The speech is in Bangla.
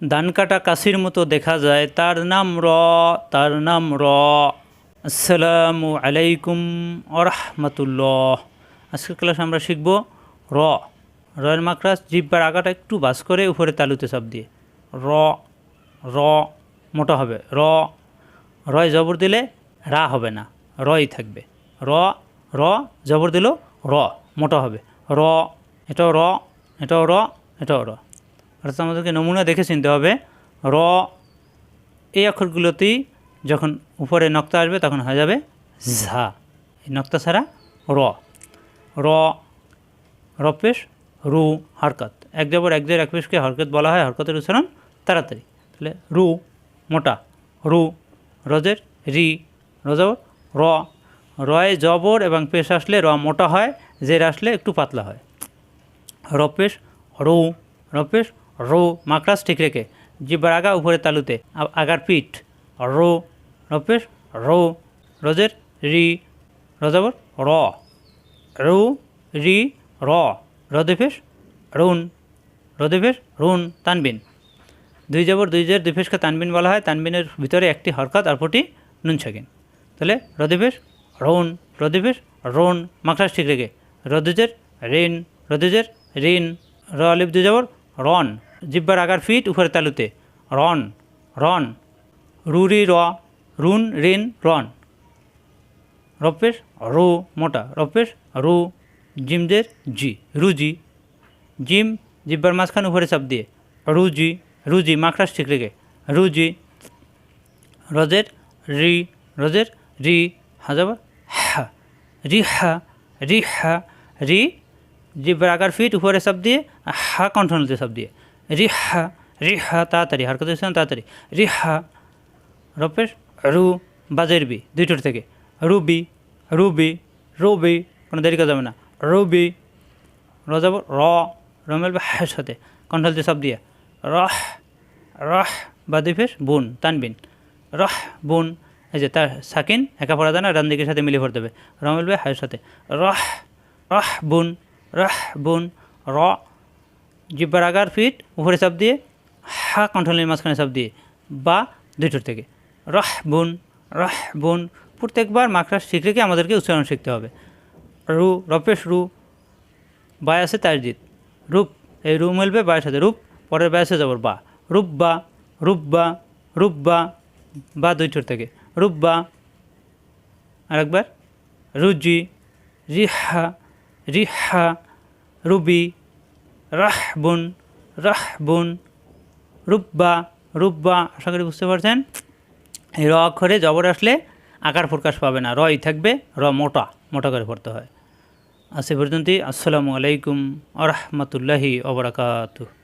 ধান কাটা কাশির মতো দেখা যায়। তার নাম র, তার নাম র। আসসালামু আলাইকুম আরহামতুল্লাহ আজকের ক্লাসে আমরা শিখব র। রয়ের মাকড়াস জিব্বার আগাটা একটু বাস করে উপরে তালুতে চাপ দিয়ে। র র, মোটা হবে। র, রয় জবর দিলে রা হবে না। রই থাকবে। র র, জবর দিল র, মোটা হবে। র, এটাও র এটাও র এটাও র। অর্থাৎ আমাদেরকে নমুনা দেখে চিনতে হবে। র, এই অক্ষরগুলোতেই যখন উপরে নক্তা আসবে তখন হয়ে যাবে ঝা। এই নক্তা ছাড়া র। রপেশ, রু, হরকত। এক জবর এক জের এক পেশকে হরকত বলা হয়, হরকতের উচ্চারণ তাড়াতাড়ি। তাহলে রু, মোটা। রু, রজের, রি রজবর র। রয়ে জবর এবং পেশ আসলে র মোটা হয়, জের আসলে একটু পাতলা হয়। রপেশ, রৌ, রপেশ রো মাকড়াস ঠিক রেখে জিব্বার আগা উপরে তালুতে আগার পিঠ। রো রপের রো, রজের, রি, রজাবর, র। রু, রি, র রদেফেশ রুন। রদেফেশ রুন, তানবিন। দুই জবর, দুই জের, দুই ফেসকে তানবিন বলা হয়। তানবিনের ভিতরে একটি হরকত, আর ফটি নুন ছাকিন তাহলে রদিবেশ রৌন রদিবেশ রোন, মাকড়াস ঠিক রেখে রদুজের রেন রদুজের রিন, র আলিফ দুই জবর, রন। জিব্বার আগার ফিট উপরে তালুতে। রন রন রুরি র রুন, রিন রন রপেশ রু, মোটা। রপেশ রু, জিমদের জি রুজি জিম, জিব্বার মাঝখানে, উপরে চাপ দিয়ে। রুজি রুজি মাকড়াস ঠিক রেখে। রুজি রজের রি রজের রি হাজার হা, রি হা রি হা, রি, জিব্বার আগার ফিট, উপরে চাপ দিয়ে, হা কণ্ঠনতে চাপ দিয়ে। রি হা রি হা তাড়াতাড়ি হার কথা তাড়াতাড়ি। রি হা রপেশ রু বাজের বি, দুইটোর থেকে। রুবি রুবি রুবি, কোনো দেরি করা যাবে না। রুবি র যাব, র র মেলবে হ্যার সাথে। কণ্ঠালতে সব দিয়ে। রহ রহ বা দিফেস বুন, তানবিন। রহ, বুন, এই যে তার সাকিন, একা পড়া যায় না দিকের সাথে মিলিয়ে পড়তে হবে। র মেলবে হায়ের সাথে। রহ রহ, বুন রহ, বুন, র জিব্বার আগার ফিট, উপরে চাপ দিয়ে, হা কণ্ঠলের মাঝখানে চাপ দিয়ে, বা দুইটোর থেকে। রহ বুন রহ বুন প্রত্যেকবার মাকড়াস ঠিক রেখে আমাদেরকে উচ্চারণ শিখতে হবে? রু, রপেশ রু বায় আছে তার জিত রূপ, এই রু মিলবে বায়ের সাথে। রূপ, পরের বায় আছে যাবর বা। রূপ বা রূপ বা রূপ বা বা দুইটোর থেকে। রূপ বা, আরেকবার। রুজি, রিহা রিহা, রুবি রাহবুন রাহবুন, রুব্বা রুব্বা, আশা করি বুঝতে পারছেন? এই র অক্ষরে জবর আসলে আকার প্রকাশ পাবে না। রই থাকবে, র মোটা মোটা করে পড়তে হয়। আজ সে পর্যন্তই। আসসালামু আলাইকুম আ রহমতুল্লাহি ওবরাকাতু